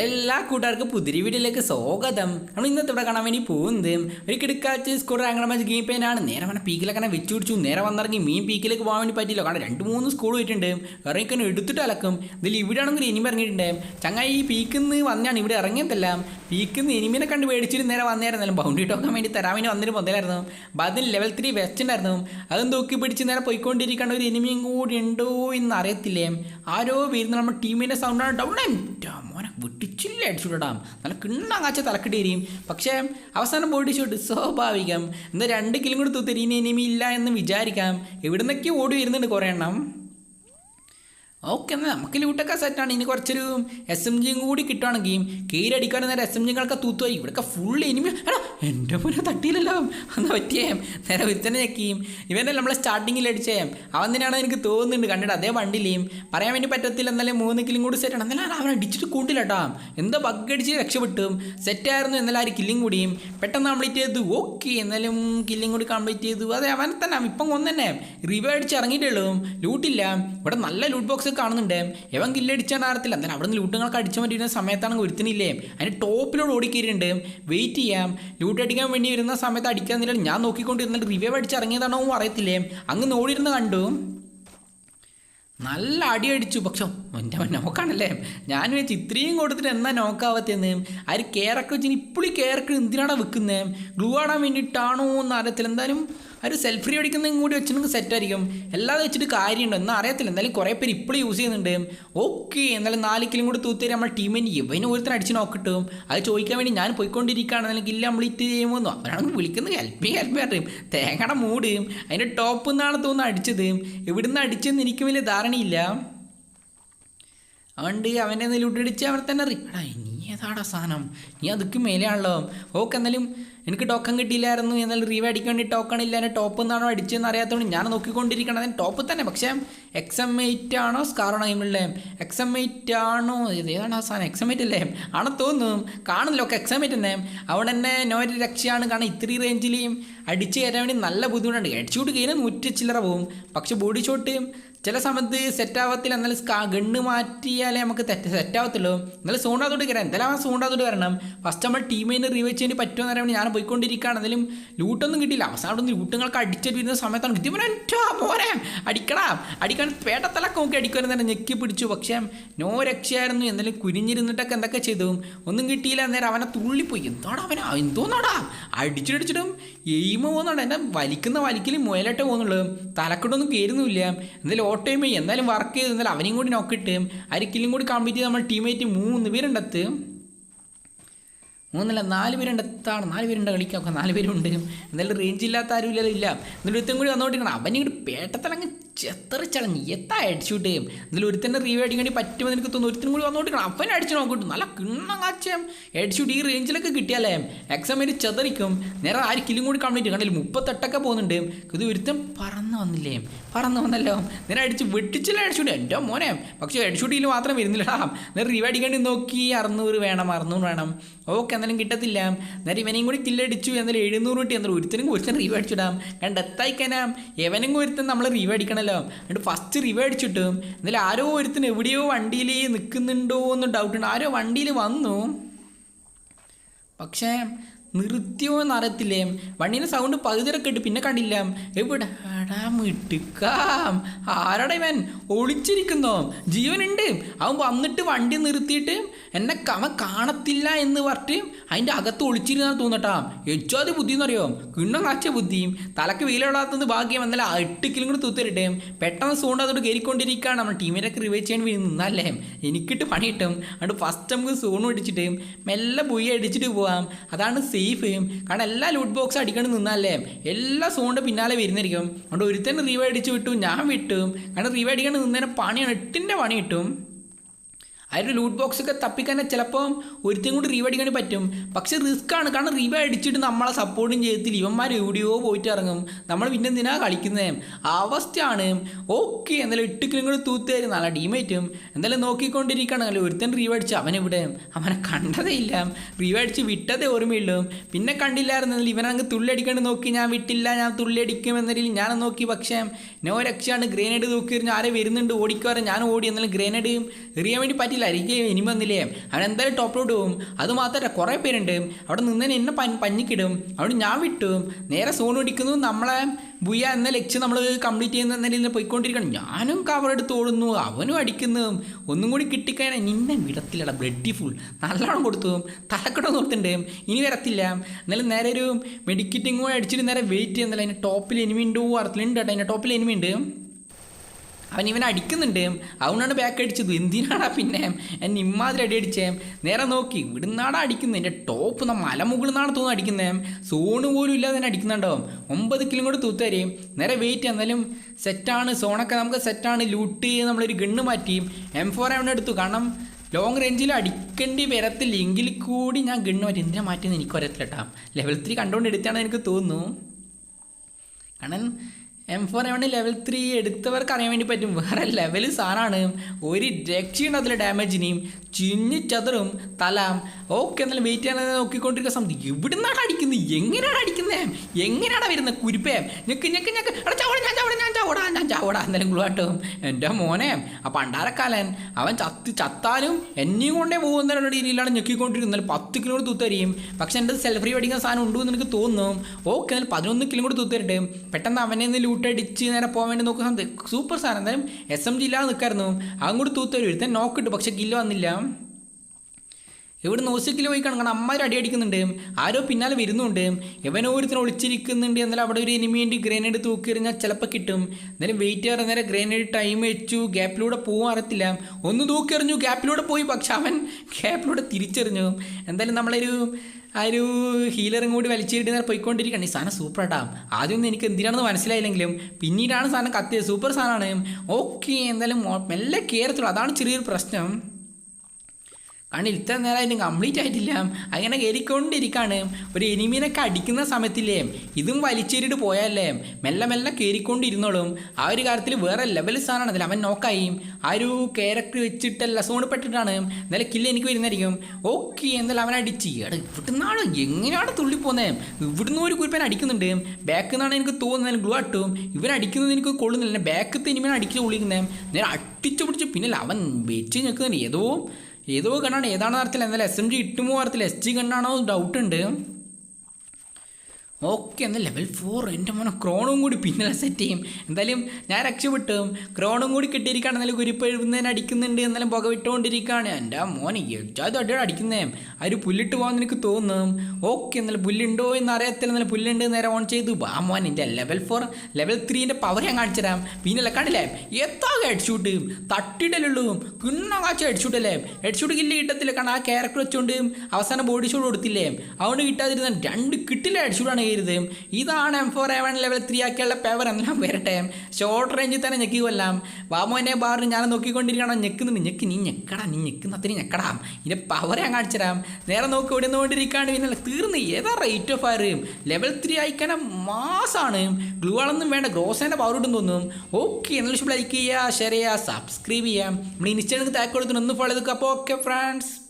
എല്ലാ കൂട്ടുകാർക്കും പുതിരി വീട്ടിലേക്ക് സ്വാഗതം. നമ്മൾ ഇന്നത്തെ ഇവിടെ കാണാൻ വേണ്ടി പോകുന്നത് ഒരു കിടക്കാച്ച് സ്കൂൾ അങ്ങനെ മറ്റു ഗെയിം പെയിനാണ് നേരെ വന്ന പീക്കിലൊക്കെ അങ്ങനെ വെച്ച് പിടിച്ചു. നേരെ വന്നിറങ്ങി മീൻ പീക്കിലേക്ക് പോകാൻ വേണ്ടി പറ്റില്ല കാരണം രണ്ട് മൂന്ന് സ്കൂൾ പോയിട്ടുണ്ട്. ഇറങ്ങിക്കാൻ എടുത്തിട്ട് അലക്കും. ഇതിൽ ഇവിടെ ആണെങ്കിൽ ഇനിമ ഇറങ്ങിയിട്ടുണ്ട്. ചങ്ങായി ഈ പീക്കിൽ നിന്ന് വന്നാണ് ഇവിടെ ഇറങ്ങിയതല്ല. പീക്കിൽ നിന്ന് ഇനിമിനെ കണ്ട് മേടിച്ചിട്ട് നേരെ വന്നായിരുന്നല്ലോ ബൗണ്ടറി ടോക്കാൻ വേണ്ടി തരാൻ വേണ്ടി വന്നിട്ട് മുതലായിരുന്നു. അപ്പോൾ അതിന് ലെവൽ ത്രീ വെസ്റ്റ് ഉണ്ടായിരുന്നു. അതും തൂക്കി പിടിച്ച് നേരെ പോയിക്കൊണ്ടിരിക്കേണ്ട ഒരു എനിമിയും കൂടി ഉണ്ടോ എന്ന് അറിയത്തില്ലേ ആരോ വരുന്ന നമ്മുടെ ടീമിന്റെ സൗണ്ടാണ് ഡൗൺ മോനെ വിട്ടിച്ചില്ല അടിച്ചുവിടാം നല്ല കിണ്ണാങ്ങാച്ച തലക്കിട്ടേരിയും പക്ഷേ അവസാനം ബോഡി ഷോട്ട് സ്വാഭാവികം. എന്നാൽ രണ്ട് കിലും കൂടി തൂത്തെരിയുന്ന ഇല്ല എന്ന് വിചാരിക്കാം. എവിടുന്നൊക്കെ ഓടി വരുന്നുണ്ട് കുറേ എണ്ണം. ഓക്കെ എന്നാൽ നമുക്ക് ലൂട്ടൊക്കെ സെറ്റാണ് ഇനി കുറച്ചൊരു എസ് എം ജിയും കൂടി കിട്ടുവാണെങ്കിൽ കീരടിക്കാൻ നേരെ എസ് എം ജികളൊക്കെ തൂത്തുപോയി. ഇവിടെ ഫുൾ എനിമി എടാ എന്റെ മുന്നേ തട്ടിയില്ലല്ലോ. എന്നാ പറ്റിയേ? നേരെ വിത്തനെ ഞെക്കിയും. ഇവന്റെ നമ്മളെ സ്റ്റാർട്ടിങ്ങിൽ അടിച്ചേം. അവൻ തന്നെയാണ് എനിക്ക് തോന്നുന്നുണ്ട്. കണ്ടിട്ട് അതേ വണ്ടിയിലേയും. പറയാൻ വേണ്ടി പറ്റത്തില്ല. എന്നാലും മൂന്ന് കിലും കൂടി സെറ്റാണ് എന്നാലും അവൻ അടിച്ചിട്ട് കൂട്ടില്ല കേട്ടോ എന്തോ ബഗ് അടിച്ച് രക്ഷപ്പെട്ടും. സെറ്റായിരുന്നു എന്നാലും ആ ഒരു കില്ലും കൂടിയും. പെട്ടെന്ന് കംപ്ലീറ്റ് ചെയ്തു. ഓക്കെ എന്നാലും കില്ലും കൂടി കംപ്ലീറ്റ് ചെയ്തു. അതെ അവൻ തന്നെ. ഇപ്പം കൊന്നെ റിവേ അടിച്ച് ഇറങ്ങിയിട്ടുള്ളൂ ലൂട്ടില്ല ഇവിടെ നല്ല ലൂട്ട് ബോക്സ് കാണുന്നുണ്ട്. ഇവൻ കില്ലടിച്ചാൽ അറിയത്തില്ല എന്നാലും അവിടെ നിന്ന് ലൂട്ടുകളൊക്കെ അടിച്ചു പറ്റിയിരുന്ന സമയത്താണ് ഒരുത്തിനില്ലേ? അതിന് ടോപ്പിലോട് ഓടിക്കയറിയിട്ടുണ്ട് വെയിറ്റ് ചെയ്യാം. ലൂട്ട് അടിക്കാൻ വേണ്ടി വരുന്ന സമയത്ത് അടിക്കാൻ അടിക്കാന്നില്ല ഞാൻ നോക്കിക്കൊണ്ടിരുന്നിട്ട് റിവ്യൂ അടിച്ച് ഇറങ്ങിയതാണോ എന്ന് അറിയത്തില്ലേ? അങ്ങ് ഓടിയിരുന്ന് കണ്ടു. നല്ല അടി അടിച്ചു. പക്ഷെ എന്റെ നോക്കാണല്ലേ? ഞാൻ വെച്ച് ഇത്രയും കൊടുത്തിട്ട് എന്നാ നോക്കാവത്തേന്ന്. ആര് ഒരു വെച്ചിട്ട് വെച്ച് ഇപ്പോഴും കേറൊക്കെ എന്തിനാടാ വെക്കുന്നത് ഗ്ലൂ ആടാൻ വേണ്ടിയിട്ടാണോ എന്ന് അറിയത്തില്ല. എന്തായാലും ഒരു സെൽഫ് ഫ്രീ അടിക്കുന്നതും കൂടി വെച്ചിട്ടുണ്ടെങ്കിൽ സെറ്റായിരിക്കും എല്ലാം വെച്ചിട്ട് കാര്യമുണ്ടോ? എന്നാൽ അറിയത്തില്ല. എന്തായാലും കുറേ പേര് ഇപ്പോഴും യൂസ് ചെയ്യുന്നുണ്ട്. ഓക്കെ എന്നാലും നാല് കിലും കൂടി തൂത്തേരി നമ്മൾ ടീമിന് ഇവന് ഒരുത്തരം അടിച്ച് നോക്കിട്ടും അത് ചോദിക്കാൻ വേണ്ടി ഞാൻ പോയിക്കൊണ്ടിരിക്കുകയാണ്. അല്ലെങ്കിൽ ഇല്ല നമ്മൾ ഇറ്റ് ചെയ്യുമ്പോൾ അവരാണെങ്കിൽ വിളിക്കുന്നത്. ഹെൽപ്പ് ഹെൽപ്പ് ചെയ്യും തേങ്ങയുടെ മൂട്. അതിന്റെ ടോപ്പ് നിന്നാണ് തോന്നുന്നു അടിച്ചത്. ഇവിടുന്ന് അടിച്ചെന്ന് എനിക്ക് വലിയ ധാരണയില്ല. അതുകൊണ്ട് അവനെ നെല്ലുട്ടടിച്ച് അവർ തന്നെ അറിയാം നീ ഏതാടാ സാധനം? നീ അതൊക്കെ മേലെയാണല്ലോ. ഓക്കെ എന്നാലും എനിക്ക് ടോക്കൺ കിട്ടിയില്ലായിരുന്നു എന്നാൽ റീവ് അടിക്കാൻ വേണ്ടി ടോക്കൺ ഇല്ല എന്നെ ടോപ്പ് എന്നാണോ അടിച്ചതെന്ന് അറിയാത്തതുകൊണ്ട് ഞാൻ നോക്കിക്കൊണ്ടിരിക്കണം അതിന് ടോപ്പ് തന്നെ. പക്ഷേ എക്സ് എം എയ്റ്റ് ആണോ സ്കാറാണോ ഗെയിമിലെ എക്സ് എം എയ്റ്റ് ആണോ? ഏതാണ് ആ സാധനം? എക്സ് എം എയ്റ്റ് അല്ലേ? ആണോ തോന്നുന്നു. കാണുന്നില്ല ഒക്കെ എക്സ് എം എയ്റ്റ് തന്നെ. അവിടെ തന്നെ നോര് രക്ഷയാണ്. കാരണം ഇത്രയും റേഞ്ചിലെയും അടിച്ച് കയറാൻ വേണ്ടി നല്ല ബുദ്ധിമുട്ടുണ്ട്. ഹെഡ് ഷൂട്ട് കഴിഞ്ഞാൽ നൂറ്റി ചില്ലറ പോവും പക്ഷേ ബോഡി ഷോട്ട് ചില സമയത്ത് സെറ്റ് ആവത്തില്ല എന്നാലും സ്കാ ഗണ്ണ് മാറ്റിയാലേ നമുക്ക് തെറ്റ് സെറ്റ് ആവത്തുള്ളൂ. എന്നാലും സൂണ്ടാത്തോട്ട് കയറാം എന്തായാലും ആ സൂണ്ടാത്തോട്ട് വരണം. ഫസ്റ്റ് നമ്മൾ ടീമിനെ റീവൈച്ച് ചെയ്യാൻ പറ്റുമെന്ന് പറയാൻ വേണ്ടി ഞാൻ പോയിക്കൊണ്ടിരിക്കുകയാണ്. എന്നാലും ലൂട്ടൊന്നും കിട്ടിയില്ല. അവസാനം ഒന്ന് ലൂട്ടുകൾക്ക് അടിച്ചിട്ട് വരുന്ന സമയത്താണ് പറഞ്ഞാൽ പോരെ? അടിക്കണം അടിക്കാൻ പേട്ടത്തലൊക്കെ നോക്കി അടിക്കുവാൻ തന്നെ ഞെക്കി പിടിച്ചു. പക്ഷേ നോ രക്ഷയായിരുന്നു. എന്നാലും കുനിഞ്ഞിരുന്നിട്ടൊക്കെ എന്തൊക്കെ ചെയ്തു? ഒന്നും കിട്ടിയില്ല. അന്നേരം അവനെ തുള്ളിപ്പോയി. എന്താടാ അവനാ എന്തോന്നാടാ? അടിച്ചിട്ടടിച്ചിട്ടും എയിമ പോകുന്നുണ്ട്. എന്നെ വലിക്കുന്ന വലിക്കലും മുയലട്ടെ പോകുന്നുള്ളൂ. തലക്കെട്ടൊന്നും കയറുന്നുമില്ല എന്തായാലും ഓട്ടോ ടൈം എന്തായാലും വർക്ക് ചെയ്ത് എന്നാലും അവനെയും കൂടി നോക്കിയിട്ട് അരിക്കലും കൂടി കംപ്ലീറ്റ് ചെയ്ത് നമ്മൾ ടീമേറ്റ് മൂന്ന് പേരുണ്ടത്ത്. മൂന്നല്ല നാല് പേരുണ്ട് എത്താണ് നാല് പേരുണ്ട് കളിക്കാൻ. നാല് പേരുണ്ട്. എന്തായാലും റേഞ്ച് ഇല്ലാത്ത ആരും ഇല്ല. ഇല്ല എന്നിട്ട് ഇത്തും കൂടി വന്നോണ്ടിരിക്കണം. അവൻ ഇങ്ങോട്ട് പേട്ടത്തിലങ്ങ് ചെത്തറിച്ചളഞ്ഞ് എത്താ എത്ര ചെയ്യും എന്നാലും ഒരുത്തന്നെ റീവ് അടിക്കാൻ പറ്റുമെന്ന് എനിക്ക് തോന്നുന്നു ഒരുത്തനും കൂടി വന്നോട്ട് അവൻ അടിച്ചു നോക്കിട്ടു നല്ല കിണ്ണം കാച്ചം ഹെഡ് ഈ റേഞ്ചിലൊക്കെ കിട്ടിയാലേ എക്സാമിന് ചെതറിക്കും. നേരെ ആര് കിലും കൂടി കംപ്ലീറ്റ് കണ്ടില്ല? മുപ്പത്തെട്ടൊക്കെ പോകുന്നുണ്ട്. ഇത് ഒരുത്തൻ പറന്ന് വന്നില്ലേ? പറന്ന് വന്നല്ലോ. നേരെ അടിച്ച് വെട്ടിച്ചില്ല അടിച്ചുവിട്ട് എന്റെ മോനെ. പക്ഷേ അടിച്ചുവിട്ടിയിൽ മാത്രം വരുന്നില്ലടാ നേരെ റീവ് അടിക്കേണ്ടി നോക്കി അറുന്നൂറ് വേണം അറുന്നൂറ് വേണം. ഓക്കെ എന്നാലും കിട്ടത്തില്ല. നേരെ ഇവനെയും കൂടി കില്ലടിച്ചു എന്നാലും എഴുന്നൂറ് കിട്ടി. എന്നാലും ഒരുത്തനും ഒരുത്തനും റീവ് അടിച്ചിടാം. കണ്ട് എത്തായിക്കാനാം എവനും ഒരുത്തൻ നമ്മൾ റീവ് അടിക്കണമല്ലോ എന്നിട്ട് ഫസ്റ്റ് റിവ അടിച്ചിട്ടും എന്നാലും ആരോ ഒരുത്തിന് എവിടെയോ വണ്ടിയിൽ നിൽക്കുന്നുണ്ടോ എന്ന് ഡൗട്ട് ഉണ്ട്. ആരോ വണ്ടിയിൽ വന്നു. പക്ഷേ നിർത്തിയോ എന്നറിയത്തില്ലേ വണ്ടീന്റെ സൗണ്ട് പകുതിരൊക്കെ ഇട്ട് പിന്നെ കണ്ടില്ല. എവിടെ എടാ മിട്ടുക്കാം ആരാടാ ഇവൻ? ഒളിച്ചിരിക്കുന്നോ. ജീവനുണ്ട്. അവൻ വന്നിട്ട് വണ്ടി നിർത്തിയിട്ട് എന്നെ അവൻ കാണത്തില്ല എന്ന് പറഞ്ഞിട്ട് അതിന്റെ അകത്ത് ഒളിച്ചിരുന്നാൽ തോന്നട്ടാ. അത് ബുദ്ധി എന്നറിയോ കിണ്ണം കാച്ച ബുദ്ധിയും തലക്ക് വെയിലിടാത്തത് ഭാഗ്യം. എന്നല്ല എട്ടിക്കലും കിലും കൂടി തൂത്തിരട്ടെ പെട്ടെന്ന് സൂണ്ട് അതോട് കയറിക്കൊണ്ടിരിക്കുകയാണ് നമ്മൾ ടീമിനൊക്കെ റിവൈവ് ചെയ്യാൻ വേണ്ടി നിന്നല്ലേ? എനിക്കിട്ട് പണി കിട്ടും. അതുകൊണ്ട് ഫസ്റ്റ് നമുക്ക് സൂണ് അടിച്ചിട്ട് മെല്ലെ ബുയി അടിച്ചിട്ട് പോവാം. അതാണ് സേഫ് കാരണം എല്ലാ ലൂട്ട് ബോക്സ് അടിക്കണം നിന്നാലേ എല്ലാ സോണിന്റെ പിന്നാലെ വരുന്നിരിക്കും അതുകൊണ്ട് ഒരുത്തന്നെ റീവൈ അടിച്ച് വിട്ടു ഞാൻ വിട്ടു. കാരണം റീവൈ അടിക്കണം നിന്നേനെ പണിയാണ് എട്ടിന്റെ പണി കിട്ടും. ഒരു ലൂട്ട് ബോക്സ് ഒക്കെ തപ്പിക്കാൻ ചിലപ്പോൾ ഒരുത്തേം കൂടി റീവ് അടിക്കാൻ പറ്റും. പക്ഷേ റിസ്ക് ആണ്. കാരണം റീവ് അടിച്ചിട്ട് നമ്മളെ സപ്പോർട്ടും ചെയ്യത്തില്ല. ഇവന്മാർ എവിടെയോ പോയിട്ട് ഇറങ്ങും. നമ്മൾ പിന്നെ എന്തിനാ കളിക്കുന്നത് അവസ്ഥയാണ്. ഓക്കെ എന്തായാലും എട്ട് കിലും കൂടി തൂത്തേരും നല്ല ടീമേറ്റും എന്തായാലും നോക്കിക്കൊണ്ടിരിക്കുകയാണ്. അല്ല ഒരുത്തൻ റീവ് അടിച്ച്. അവനെവിടെ അവനെ കണ്ടതേ ഇല്ല. റീവ് അടിച്ച് വിട്ടതേ ഓർമ്മയുള്ളൂ. പിന്നെ കണ്ടില്ലായിരുന്നെങ്കിൽ ഇവനങ്ങ് തുള്ളി അടിക്കേണ്ടി നോക്കി. ഞാൻ വിട്ടില്ല ഞാൻ തുള്ളി അടിക്കും എന്നതിൽ ഞാൻ നോക്കി. പക്ഷേ നോ രക്ഷയാണ്. ഗ്രേനേഡ് തൂക്കിയിരുന്നു ആരെ വരുന്നുണ്ട്? ഓടിക്കാറ് ഞാൻ ഓടി. എന്നാലും ഗ്രേനേഡ് എറിയാൻ വേണ്ടി പറ്റില്ല. വന്നില്ല ഇനി വന്നില്ലേ? അവൻ എന്തായാലും ടോപ്പിലോട്ട് പോകും. അത് മാത്രമല്ല കുറേ പേരുണ്ട്. അവിടെ നിന്ന് എന്നെ പഞ്ഞ് പഞ്ഞിക്കിടും. അവിടെ ഞാൻ വിട്ടു. നേരെ സോൺ പിടിക്കുന്നു. നമ്മളെ ബുയ എന്ന ലക്ഷ്യം നമ്മൾ കംപ്ലീറ്റ് ചെയ്യുന്ന രീതിയിൽ പോയിക്കൊണ്ടിരിക്കണം ഞാനും കവർ എടുത്ത് ഓടുന്നു. അവനും അടിക്കുന്നു. ഒന്നും കൂടി കിട്ടിക്കഴിഞ്ഞാൽ നിന്നെ വിടത്തില്ലട ബ്ലഡി ഫുൾ നല്ലോണം കൊടുത്തു. തലക്കെട്ട് നോർത്തുണ്ട് ഇനി വരത്തില്ല. എന്നാലും നേരെ ഒരു മെഡിക്കറ്റിംഗ് കൂടെ അടിച്ചിട്ട് നേരെ വെയിറ്റ് ചെയ്യുന്നില്ല അതിന്റെ ടോപ്പിൽ എനിമി ഉണ്ടോ അറിയത്തിലുണ്ട് കേട്ടോ. അതിന്റെ ടോപ്പിൽ എനിമി ഉണ്ട്. അവൻ ഇവനെ അടിക്കുന്നുണ്ട്. അവനാണ് ബാക്ക് അടിച്ചത്. എന്തിനാടാ പിന്നെ? എന്നെ ഇമ്മാതിരി അടി അടിച്ചേ. നേരെ നോക്കി. ഇവിടുന്നാടാ അടിക്കുന്നത് എന്റെ ടോപ്പ് നമ്മൾ മലമുകളിൽ നിന്നാണ് തോന്നുന്നു അടിക്കുന്നത് സോണ് പോലും ഇല്ലാതെ തന്നെ അടിക്കുന്നുണ്ടാവും ഒമ്പത് കിലും കൂടെ തൂത്തരി നേരെ വെയിറ്റ് എന്നാലും സെറ്റാണ് സോണൊക്കെ നമുക്ക് സെറ്റാണ് ലൂട്ട് നമ്മളൊരു ഗണ്ണ് മാറ്റി. എം ഫോർ എവിടെ എടുത്തു. കാരണം ലോങ് റേഞ്ചിൽ അടിക്കേണ്ടി വരത്തില്ല. എങ്കിൽ കൂടി ഞാൻ ഗണ്ണ് മാറ്റി. എന്തിനാ മാറ്റിയെന്ന് എനിക്ക് വരത്തില്ല കേട്ടോ ലെവൽ ത്രീ കണ്ടുകൊണ്ട് എടുത്താണെന്ന് എനിക്ക് തോന്നുന്നു. കാരണം M four A one level three എടുത്തവർക്ക് അറിയാൻ വേണ്ടി പറ്റും. വേറെ ലെവൽ സാധനമാണ് ഒരു രക്ഷയുണ്ട് അതിലെ ഡാമേജിനെയും ചിന്നി ചതറും തല. ഓക്കെ എന്നാലും വെയിറ്റ് ചെയ്യാൻ നോക്കിക്കൊണ്ടിരിക്കുന്ന സമയത്ത് എവിടുന്നാണ് അടിക്കുന്നത്? എങ്ങനെയാണ് അടിക്കുന്നത്? എങ്ങനെയാണ് വരുന്നത്? കുരുപ്പേ. ഞെക്ക് ഞെക്ക് ഞെക്ക്. എടാ ചാവട ഞാൻ ചാവട ഞാൻ ഞാൻ ചാവടാ എന്തായാലും ഗുളാട്ടും എന്റെ മോനെ ആ പണ്ടാരക്കാലൻ അവൻ ചത്ത് ചത്താലും എന്നെയും കൊണ്ടേ പോകുന്ന രീതിയിലാണ് ഞെക്കിക്കൊണ്ടിരുന്നത്. പത്ത് കിലോ കൂടി തൂത്തരിയും പക്ഷെ എന്റെ സെൽഫ് അടിക്കുന്ന സാധനം ഉണ്ടോ എന്ന് എനിക്ക് തോന്നുന്നു. ഓക്കെ എന്നാൽ പതിനൊന്ന് കിലോ കൂടി തൂത്തരട്ടെ പെട്ടെന്ന് അവനെ ഒന്ന് ലൂട്ടടിച്ച് നേരെ പോകാൻ വേണ്ടി നോക്കുന്ന സൂപ്പർ സാധനം. എന്തായാലും എസ് എം ജി ഇല്ലാതെ നിൽക്കായിരുന്നു അതും കൂടി തൂത്തരും ഇരുത്തേ നോക്കിട്ട് പക്ഷെ കില്ല് വന്നില്ല. ഇവിടെ നോസിക്കിൽ പോയി കാണും കാരണം അമ്മ അടി അടിക്കുന്നുണ്ട്. ആരോ പിന്നാലെ വരുന്നുണ്ട്. ഇവൻ ഓരോരുത്തരും ഒളിച്ചിരിക്കുന്നുണ്ട് എന്നാലും അവിടെ ഒരു എനിമിയുണ്ട് ഗ്രനേഡ് തൂക്കി എറിഞ്ഞാൽ ചിലപ്പോൾ കിട്ടും. എന്നാലും വെയിറ്റ് ചെയ്യാറ് നേരെ ഗ്രനേഡ് ടൈം വെച്ചു. ഗ്യാപ്പിലൂടെ പോകാൻ അറിയത്തില്ല. ഒന്ന് തൂക്കി എറിഞ്ഞു. ഗ്യാപ്പിലൂടെ പോയി. പക്ഷെ അവൻ ഗ്യാപ്പിലൂടെ തിരിച്ചെറിഞ്ഞു. എന്തായാലും നമ്മളൊരു ആ ഒരു ഹീലറും കൂടി വലിച്ചിട്ട് നേരെ പോയിക്കൊണ്ടിരിക്കുകയാണ്. ഈ സാധനം സൂപ്പർ സൂപ്പറാട്ടാ ആദ്യമൊന്നും എനിക്ക് എന്തിനാണെന്ന് മനസ്സിലായില്ലെങ്കിലും പിന്നീടാണ് സാധനം കത്തിയത്. സൂപ്പർ സാധനമാണ്. ഓക്കെ എന്തായാലും മെല്ലെ കയറത്തുള്ളൂ അതാണ് ചെറിയൊരു പ്രശ്നം. കാരണം ഇത്ര നേരമായിട്ടും കംപ്ലീറ്റ് ആയിട്ടില്ല. അങ്ങനെ കയറിക്കൊണ്ടിരിക്കുകയാണ് ഒരു എനിമീനൊക്കെ അടിക്കുന്ന സമയത്തില്ലേ ഇതും വലിച്ചേരിട്ട് പോയാലേ മെല്ലെ മെല്ലെ കയറിക്കൊണ്ടിരുന്നോളും ആ ഒരു കാര്യത്തിൽ വേറെ ലെവൽ സാധനമാണ് അതിൽ അവൻ നോക്കായി ആ ഒരു ക്യാരക്ടർ വെച്ചിട്ടല്ല സോണ് പെട്ടിട്ടാണ് എന്നാലും കില്ല് എനിക്ക് വരുന്നതായിരിക്കും. ഓക്കെ എന്തായാലും അവൻ അടിച്ച്. എടാ ഇവിടുന്നാണ് എങ്ങനെയാണ് തുള്ളി പോകുന്നത് ഇവിടുന്ന് ഒരു കുരിപ്പൻ അടിക്കുന്നുണ്ട്. ബാക്കിൽ നിന്നാണ് എനിക്ക് തോന്നുന്നത്. ഗ്ലൂ അട്ടും ഇവൻ അടിക്കുന്നത് എനിക്ക് കൊള്ളുന്നില്ല. ബാക്കത്തെ എനിമീനെ അടിച്ച് കൊള്ളിക്കുന്നത് നേരെ അട്ടിച്ചു പിടിച്ചു പിന്നെ അവൻ വെച്ച് നിൽക്കുന്നുണ്ട്. ഏതോ ഏതോ ഗണ്ണാണ് ഏതാണെന്ന് അറിയത്തില്ല എന്തായാലും എസ് എം ജി ഇട്ടുമോ അറിയത്തില്ല എസ് ജി ഗണ്ണാണോ ഡൗട്ട് ഉണ്ട്. ഓക്കെ എന്നാൽ ലെവൽ ഫോർ എന്റെ മോനെ ക്രോണും കൂടി പിന്നെ സെറ്റ് ചെയ്യും. എന്തായാലും ഞാൻ രക്ഷപ്പെട്ടു. ക്രോണും കൂടി കിട്ടിയിരിക്കുകയാണ്. എന്നാലും കുരിപ്പ് എഴുതുന്നതിന് അടിക്കുന്നുണ്ട്. എന്നാലും പുക വിട്ടുകൊണ്ടിരിക്കുകയാണ്. എന്റെ മോനെ എജാത് അടിയോട് അടിക്കുന്നേ? ആ ഒരു പുല്ലിട്ട് പോകാൻ എനിക്ക് തോന്നും ഓക്കെ എന്നാലും പുല്ലുണ്ടോ എന്ന് അറിയത്തില്ല. എന്നാലും പുല്ലുണ്ട് നേരെ ഓൺ ചെയ്തു. ആ മോൻ എന്റെ ലെവൽ ഫോർ ലെവൽ ത്രീന്റെ പവർ ഞാൻ കാണിച്ചുതരാം പിന്നല്ല കണ്ടില്ലേ? എത്താ ഹെഡ് ഷൂട്ട് തട്ടിയിടലുള്ളൂ കിണ്ണ കാച്ച ഹെഡ് ഷൂട്ട് അല്ലേ? ഹെഡ് ഷൂട്ട് കില്ല് കിട്ടത്തില്ല. കാരണം ആ ക്യാരക്ടർ വെച്ചുകൊണ്ട് അവസാനം ബോഡി ഷോട്ട് കൊടുത്തില്ലേ? അതുകൊണ്ട് കിട്ടാതിരുന്ന രണ്ട് കിട്ടില്ല ഹെഡ് കയറിയത് ഇതാണ് M four A one level three ആക്കിയുള്ള power എല്ലാം വരട്ടെ. ഷോർട്ട് റേഞ്ചിൽ തന്നെ ഞെക്കി കൊല്ലാം വാമോനെ ബാറിന് ഞാൻ നോക്കിക്കൊണ്ടിരിക്കണം ഞെക്കുന്നുണ്ട് ഞെക്ക്. നീ ഞെക്കടാ. നീ ഞെക്കുന്ന അത്രയും ഞെക്കടാം. ഇതിന്റെ പവർ ഞാൻ കാണിച്ചു തരാം. നേരെ നോക്കി ഇവിടെ നിന്നുകൊണ്ടിരിക്കുകയാണ് പിന്നെ തീർന്ന്. ഏതാ rate of fire level three ആയിക്കാനെ മാസാണ് ഗ്ലൂ ആളൊന്നും വേണ്ട. ഗ്രോസേന്റെ പവർ ഇട്ടും തോന്നും. ഓക്കെ എന്നാലും ലൈക്ക് ചെയ്യുക ഷെയർ ചെയ്യുക സബ്സ്ക്രൈബ് ചെയ്യാം നമ്മൾ ഇൻസ്റ്റാഗ്രാമിൽ താക്കോളത്തിന് ഒന്ന് ഫോളോ ചെയ്തു അപ്പോൾ ഓക്കെ ഫ്രണ്ട്സ്